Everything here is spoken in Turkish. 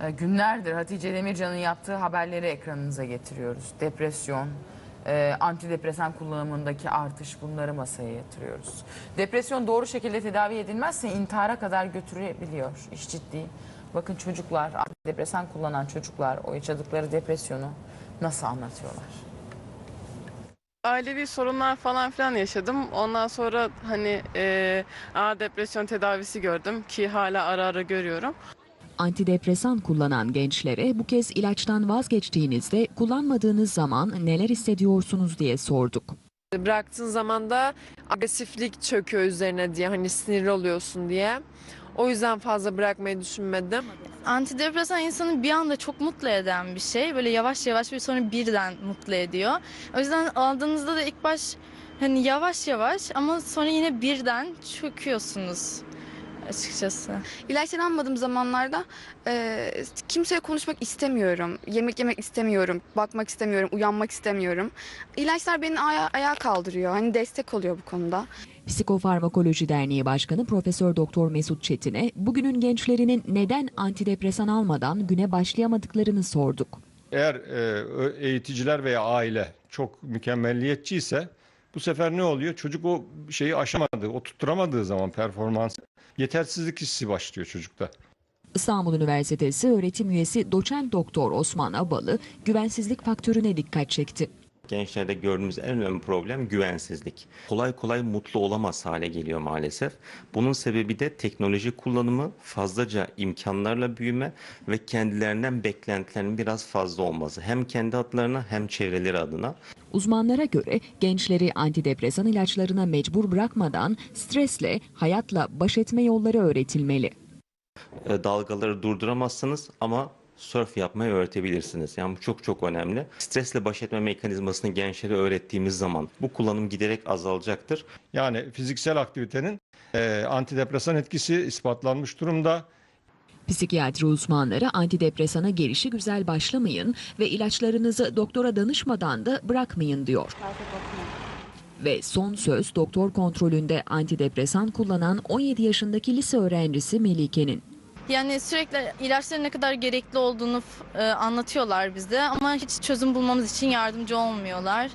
e, günlerdir Hatice Demircan'ın yaptığı haberleri ekranınıza getiriyoruz. Depresyon, e, antidepresan kullanımındaki artış bunları masaya yatırıyoruz. Depresyon doğru şekilde tedavi edilmezse intihara kadar götürebiliyor. İş ciddi. Bakın çocuklar, antidepresan kullanan çocuklar o yaşadıkları depresyonu nasıl anlatıyorlar? ailevi sorunlar falan filan yaşadım. Ondan sonra hani e, ağır depresyon tedavisi gördüm ki hala ara ara görüyorum. Antidepresan kullanan gençlere bu kez ilaçtan vazgeçtiğinizde kullanmadığınız zaman neler hissediyorsunuz diye sorduk. Bıraktığın zaman da agresiflik çöküyor üzerine diye hani sinirli oluyorsun diye. O yüzden fazla bırakmayı düşünmedim. Antidepresan insanı bir anda çok mutlu eden bir şey. Böyle yavaş yavaş bir sonra birden mutlu ediyor. O yüzden aldığınızda da ilk baş hani yavaş yavaş ama sonra yine birden çöküyorsunuz açıkçası. İlaçları almadığım zamanlarda e, kimseye konuşmak istemiyorum. Yemek yemek istemiyorum. Bakmak istemiyorum. Uyanmak istemiyorum. İlaçlar beni aya- ayağa kaldırıyor. Hani destek oluyor bu konuda. Psikofarmakoloji Derneği Başkanı Profesör Doktor Mesut Çetin'e bugünün gençlerinin neden antidepresan almadan güne başlayamadıklarını sorduk. Eğer e, eğiticiler veya aile çok mükemmelliyetçi ise bu sefer ne oluyor? Çocuk o şeyi aşamadığı, o tutturamadığı zaman performansı yetersizlik hissi başlıyor çocukta. İstanbul Üniversitesi öğretim üyesi doçent doktor Osman Abalı güvensizlik faktörüne dikkat çekti. Gençlerde gördüğümüz en önemli problem güvensizlik. Kolay kolay mutlu olamaz hale geliyor maalesef. Bunun sebebi de teknoloji kullanımı, fazlaca imkanlarla büyüme ve kendilerinden beklentilerin biraz fazla olması. Hem kendi adlarına hem çevreleri adına. Uzmanlara göre gençleri antidepresan ilaçlarına mecbur bırakmadan stresle, hayatla baş etme yolları öğretilmeli. E, Dalgaları durduramazsınız ama surf yapmayı öğretebilirsiniz. Yani bu çok çok önemli. Stresle baş etme mekanizmasını gençlere öğrettiğimiz zaman bu kullanım giderek azalacaktır. Yani fiziksel aktivitenin e, antidepresan etkisi ispatlanmış durumda. Psikiyatri uzmanları antidepresana gelişi güzel başlamayın ve ilaçlarınızı doktora danışmadan da bırakmayın diyor. Ve son söz doktor kontrolünde antidepresan kullanan 17 yaşındaki lise öğrencisi Melike'nin. Yani sürekli ilaçların ne kadar gerekli olduğunu e, anlatıyorlar bize ama hiç çözüm bulmamız için yardımcı olmuyorlar.